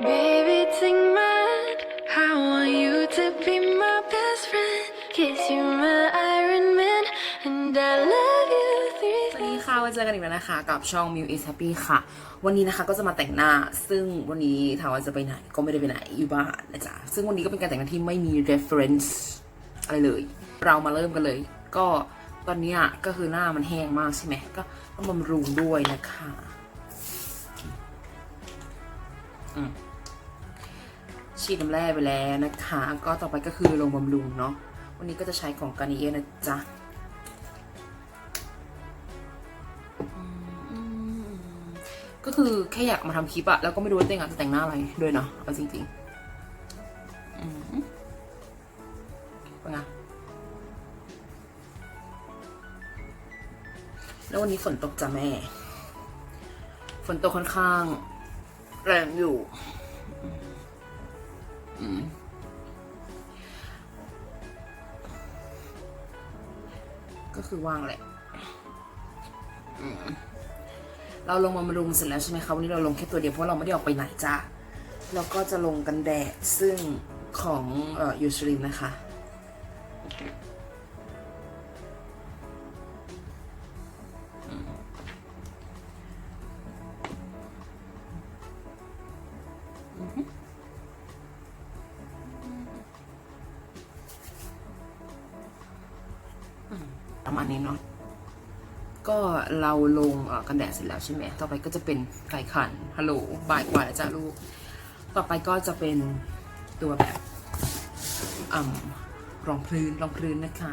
Baby, take mine. I want you to be my best friend. Kiss you, my Iron Man. And I love you three สวัสดีค่ะวันเจอกันอีกแล้วนะคะ กับช่อง m ิว is happy ค่ะ วันนี้นะคะก็จะมาแต่งหน้า ซึ่งวันนี้ถามว่าจะไปไหนก็ไม่ได้ไปไหนอยู่บ้านนะจ๊ะ ซึ่งวันนี้ก็เป็นการแต่งหน้าที่ไม่มี reference อะไรเลย เรามาเริ่มกันเลย ก็ตอนเนี้ยก็คือหน้ามันแห้งมากใช่ไหมก็ต้องบำรุงด้วยนะคะอืม ฉีดน้ำแร่ไปแล้วนะคะ ก็ต่อไปก็คือลงบำรุงเนาะ วันนี้ก็จะใช้ของกานิเอนะจ๊ะก็คือแค่อยากมาทำคลิปอะแล้วก็ไม่รู้ว่าตัวเองจะแต่งหน้าอะไรด้วยเนาะเอาจริงๆเป็นไงแล้ววันนี้ฝนตกจ้ะแม่ ฝนตกค่อนข้างแรงอยู่ คือว่างแหละเราลงมามารุงเสร็จแล้วใช่ไหมคะวันนี้เราลงแค่ตัวเดียวเพราะเราไม่ได้ออกไปไหนจ้าแล้วก็จะลงกันแดดซึ่งของเอ่อยูชรินนะคะประ เราลงกันแดดเสร็จแล้วใช่ไหมต่อไปก็จะเป็นไก่ขันฮัลโหลบ่ายกว่าแล้วจ้าลูก ต่อไปก็จะเป็นตัวแบบอ่รองพื้นรองพื้นนะคะ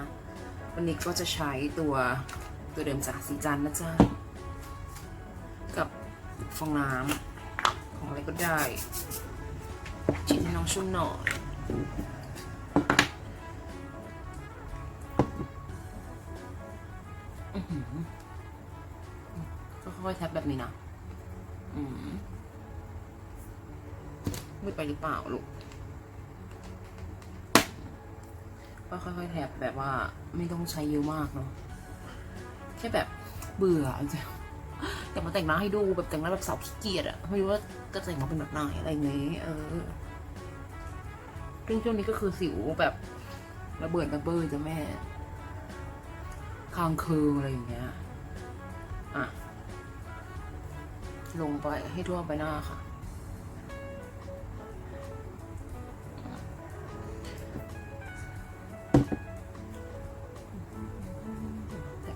วันนี้ก็จะใช้ตัวตัวเดิมจากสีจันนะจ๊ะกับฟองน้ำของอะไรก็ได้ชิ้นให้น้องชุ่มหน่อย ก็ค่อยๆแท็บแบบนี้นะอืมมืดไปหรือเปล่าลูกก็ค่อยๆแท็บแบบว่าไม่ต้องใช้เยอะมากเนาะแค่แบบเบื่อจะแต่มาแต่งหน้าให้ดูแบบแต่งหน้าแบบสาวขี้เกียจอะไม่รู้ว่าจะแต่งมาเป็นแบบไหนอะไรอย่างเงี้ยเออซึ่งช่วงนี้ก็คือสิวแบบระเบิดระเบ้อจ้ะแม่คางเคืองอะไรอย่างเงี้ย อะ ลงไปให้ทั่วใบหน้าค่ะ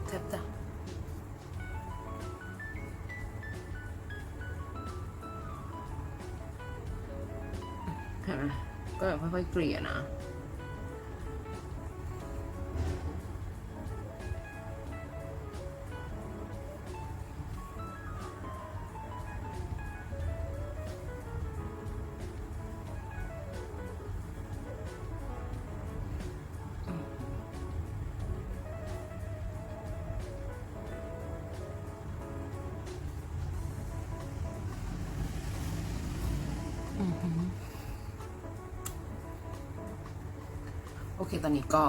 แทบๆจ้ะเห็นไหมก็ค่อยๆเกลี่ยนะ โอเค ตอนนี้ก็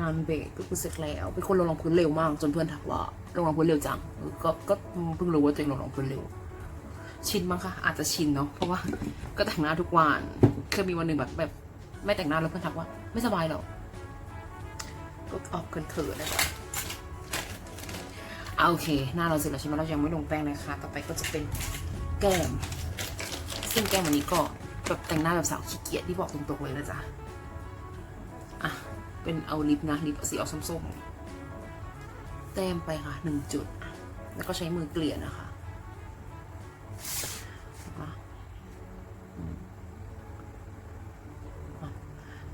งานเบรกก็คือเสร็จแล้วเป็นคนลงรองพื้นเร็วมาก จนเพื่อนทักว่าลงรองพื้นเร็วจัง ก็ก็เพิ่งรู้ว่าตัวเองลงรองพื้นเร็ว ชินมั้งคะอาจจะชินเนาะเพราะว่าก็แต่งหน้าทุกวันเคยมีวันหนึ่งแบบแบบ ไม่แต่งหน้าแล้วเพื่อนทักว่า ไม่สบายหรอกก็ออกเขินๆนะจ๊ะเอาโอเค หน้าเราเสร็จแล้วใช่ไหมเรายังไม่ลงแป้งนะคะ ต่อไปก็จะเป็นแก้ม ซึ่งแก้มวันนี้ก็แบบแต่งหน้าแบบสาวขี้เกียจที่บอกตรงๆเลยนะจ๊ะ เป็นเอาลิปนะลิปสีออกส้มๆแต้มไปค่ะหนึ่งจุด แล้วก็ใช้มือเกลี่ยนะคะ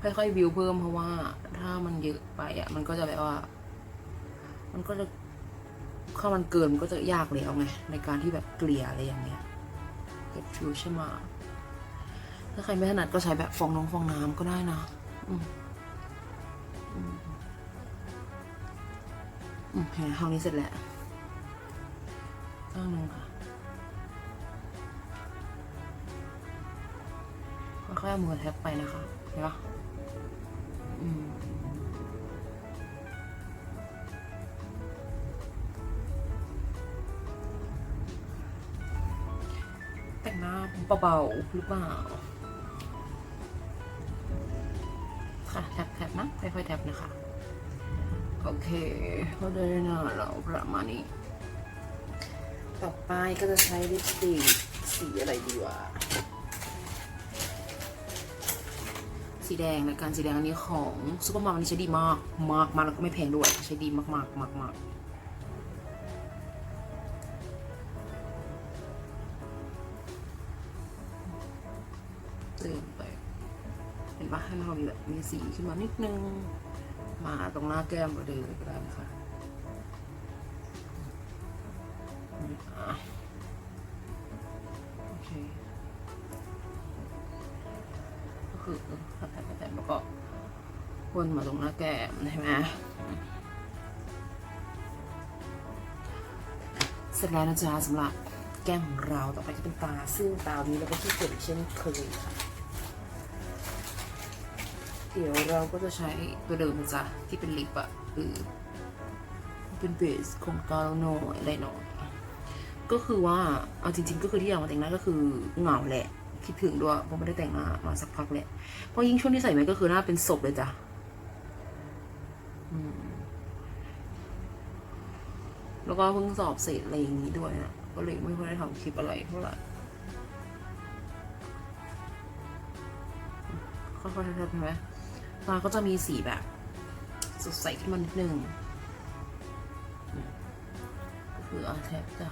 ค่อยๆบิวเพิ่มเพราะว่าถ้ามันเยอะไปอะ มันก็จะแบบว่า มันก็จะถ้ามันเกินมันก็จะยากแล้วไงในการที่แบบเกลี่ยอะไรอย่างเงี้ยเก็บฟิวใช่ไหมถ้าใครไม่ถนัดก็ใช้แบบฟองน้องฟองน้ำก็ได้นะ อืมอืม เห็นห้องนี้เสร็จแล้วข้างนึงค่ะค่อยๆเอามือแท็บไปนะคะเห็นปะอืมแต่งหน้าเบาๆหรือเปล่า ค่ะแท็บแท็บนะค่อยๆแท็บนะคะ โอเคก็ได้หน้าเราประมาณนี้ ต่อไปก็จะใช้ลิปสติกสีอะไรดีวะ สีแดงและการสีแดงอันนี้ของซูเปอร์มาร์มันนี้ใช้ดีมากมากมากแล้วก็ไม่แพงด้วย ใช้ดีมากมากมากมากเติมไป ปะให้มันมีแบบมีสีขึ้นมานิดนึง มาตรงหน้าแก้มเราเลยก็ได้นะคะอะโอเคก็คือตัดแต่แต่แล้วก็วนมาตรงหน้าแก้มใช่ไหมเสร็จแล้วนะจ๊ะสำหรับแก้มของเราต่อไปจะเป็นตาซึ่งตานี้เราก็ที่เกิดเช่นเคยค่ะ เดี๋ยวเราก็จะใช้ตัวเดิมนะจ๊ะที่เป็นลิปอะคือเป็นเบสของกาลโนอะไรหน่อยก็คือว่าเอาจริง ๆ ก็คือที่อยากมาแต่งหน้าก็คือเหงาแหละ คิดถึงด้วยเพราะไม่ได้แต่งหน้ามาสักพักแหละเพราะยิ่งช่วงที่ใส่แมสก็คือหน้าเป็นศพเลยจ้ะแล้วก็เพิ่งสอบเสร็จอะไรอย่างนี้ด้วยนะก็เลยไม่ค่อยได้ทำคลิปอะไรเท่าไหร่ค่อยๆทำใช่ไหม ตาก็จะมีสีแบบสดใสขึ้นมานิดนึงอืมก็คืออาแทบจะ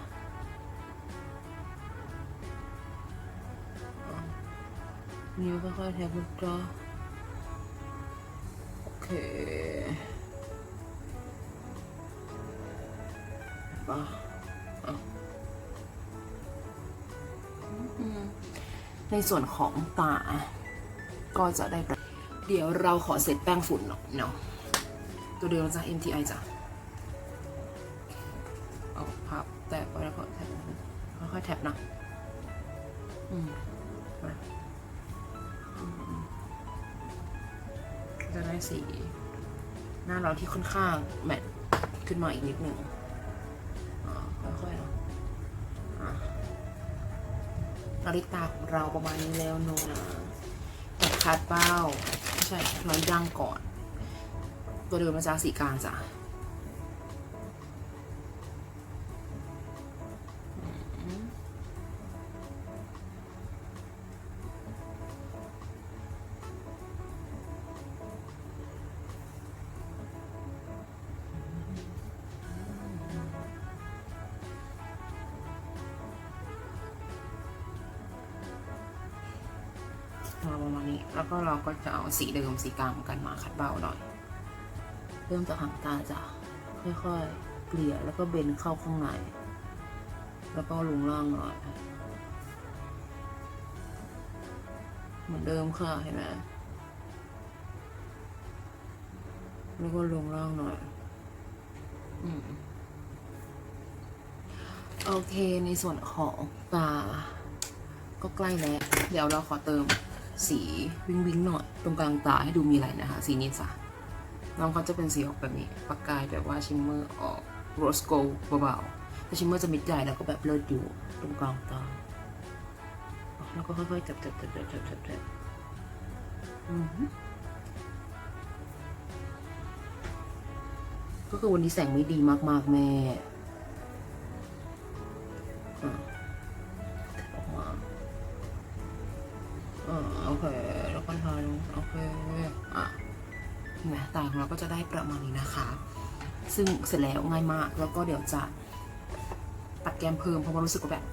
นิ้วค่อยๆแทบมันก็โอเคป่ะในส่วนของตา ก็จะได้ เดี๋ยวเราขอเซตแป้งฝุ่นหน่อยเนาะตัวเดิมจะ MTI จ้ะเอาพับแตะไปแล้วก็แทบค่อยๆแท็บนะอืมมาจะได้สีหน้าเราที่ค่อนข้างแมทขึ้นมาอีกนิดหนึ่งอ่าค่อยๆเนาะนาฬิกาของเราประมาณนี้แล้วโนนะแต่คาดเป้า ใช่ร้อยย่างก่อนตัวเดิมมาจากสีกลางจ้ะ ประมาณนี้ แล้วก็เราก็จะเอาสีเดิมสีกลางเหมือนกันมาคัดเบาหน่อย เริ่มจากหางตาจ้ะค่อยๆเกลี่ยแล้วก็เบนเข้าข้างใน แล้วก็ลงล่างหน่อย เหมือนเดิมค่ะเห็นไหมแล้วก็ลงล่างหน่อย อืมโอเคในส่วนของตา ก็ใกล้แล้ว เดี๋ยวเราขอเติม สีวิงวิงหน่อยตรงกลางตาให้ดูมีอะไรนะคะ สีนี้จ้ะน้องเขาจะเป็นสีออกแบบนี้ ประกายแบบว่าชิมเมอร์ออกโรสโกลเบาๆแต่ชิมเมอร์จะมิดใหญ่แล้วก็แบบเลิศอยู่ตรงกลางตา แล้วก็ค่อยๆจับจับจับจับจับจับจับอือหือก็คือวันนี้แสงไม่ดีมากๆแม่ ประมาณนี้นะคะ ซึ่งเสร็จแล้วง่ายมาก แล้วก็เดี๋ยวจะปัดแก้มเพิ่มเพราะว่ารู้สึกว่าแบบ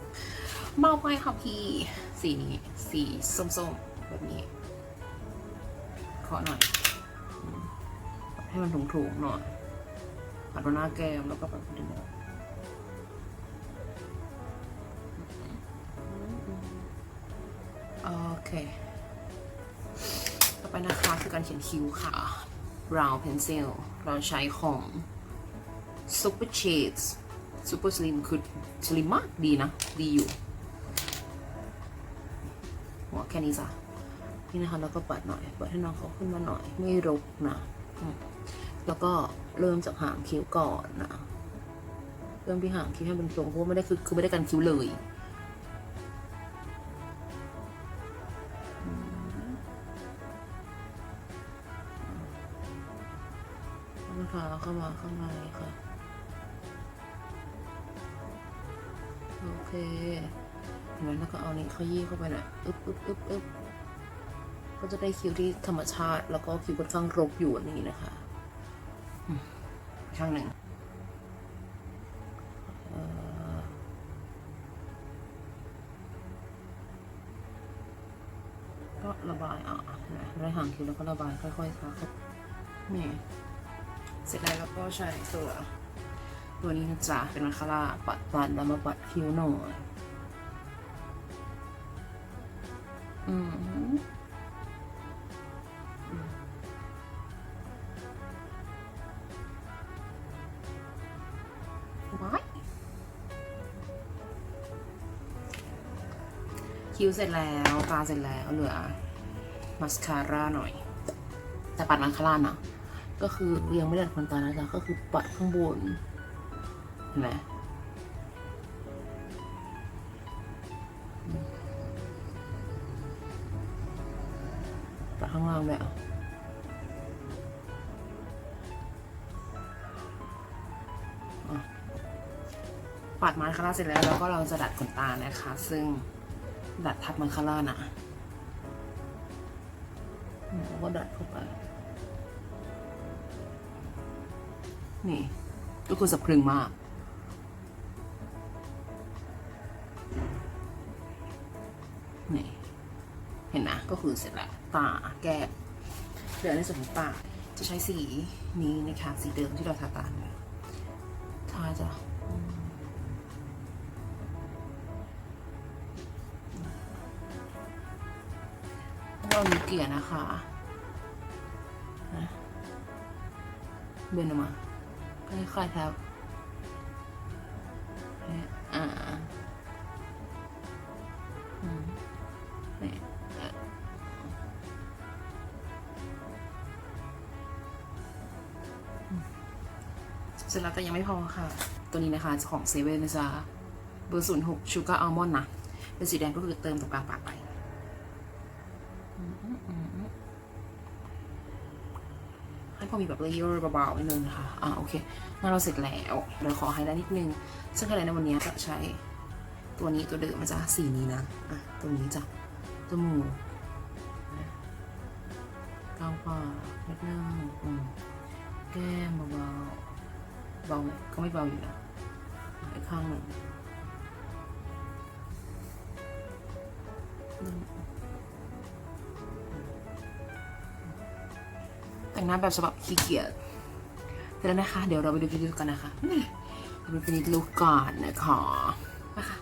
เมาไปค่ะพี่สีนี้สีส้มๆแบบนี้ขอหน่อย ให้มันถุงๆหน่อยปัดบนหน้าแก้มแล้วก็ปัดบนจมูกโอเค ต่อไปนะคะคือการเขียนคิ้วค่ะ brown pencil เราใช้ของ super shades super slim คือ slim มากดีนะ ดีอยู่ หัวแค่นี้จ้ะนี่นะคะแล้วก็ปัดหน่อยปัดให้น้องเขาขึ้นมาหน่อย ไม่รกนะ แล้วก็เริ่มจากหางคิ้วก่อนนะ เริ่มที่หางคิ้วให้เป็นตรงเพราะไม่ได้คือคือไม่ได้กันคิ้วเลย คะเข้ามาข้างในค่ะ โอเคเห็นไหมแล้วก็เอานี้ขยี้เข้าไปหน่อยอึ๊บอึ๊บอึ๊บอึ๊บก็จะได้คิ้วที่ธรรมชาติ แล้วก็คิ้วค่อนข้างรกอยู่นนี้นะคะข้างหนึ่งก็ระบายอะนไหมได้ห่างคิ้วแล้วก็ระบายค่อยๆค่ะนี่ เสร็จแล้วเราก็ใช้ตัว ตัวนี้นะจ๊ะเป็นมาคาร่าปัดปัดแล้วมาปัดคิ้วหน่อยอืมอืมว้ายคิ้วเสร็จแล้วตาเสร็จแล้วเหลือมาสคาร่าหน่อย แต่ปัดมาสคาร่านะ ก็คือยังไม่ได้ดัดขนตานะจ๊ะก็คือปัดข้างบนเห็นไหมปัดข้างล่างด้วยอะอะปัดมาสคาร่าเสร็จแล้วแล้วก็เราจะดัดขนตานะคะ ซึ่งดัดทับมาสคาร่านะอืมแล้วก็ดัดเข้าไป นี่ทุกคนสะพรึงมาก นี่ เห็นนะ ก็คือเสร็จแล้วตาแก้เหลือในส่วนของปากจะใช้สีนี้นะคะสีเดิมที่เราทาตาเนี่ยทาจะเรามีเกลี่ยนะคะนะเบนออกมา คล้ายๆครับเนี่ยอ่าเนี่ยเสร็จแล้วแต่ยังไม่พอค่ะ ตัวนี้นะคะของเซเว่นนะจ๊ะเบอร์ศูนย์หกชูการ์อัลมอนด์นะ เป็นสีแดงก็คือเติมตรงกลางปากไปอืมอืมอืม ให้ พอมีแบบเลเยอร์เบาๆนิดนึงนะคะ อ่าโอเคงั้นเราเสร็จแล้วเดี๋ยวขอไฮไลท์นิดนึง ซึ่งไฮไลท์ในวันนี้จะใช้ตัวนี้ตัวเดิมมันจะสีนี้นะอะตรงนี้จ้ะจมูกนะกลางปากนิดนึงอืมแก้มเบาๆเบาไหมก็ไม่เบาอยู่นะอีกข้างหนึ่ง แต่งหน้าแบบฉบับขี้เกียจเสร็จแล้วนะคะ เดี๋ยวเราไปดูฟินิชกันนะคะเราไปฟินิชลุกก่อนนะคะมาค่ะ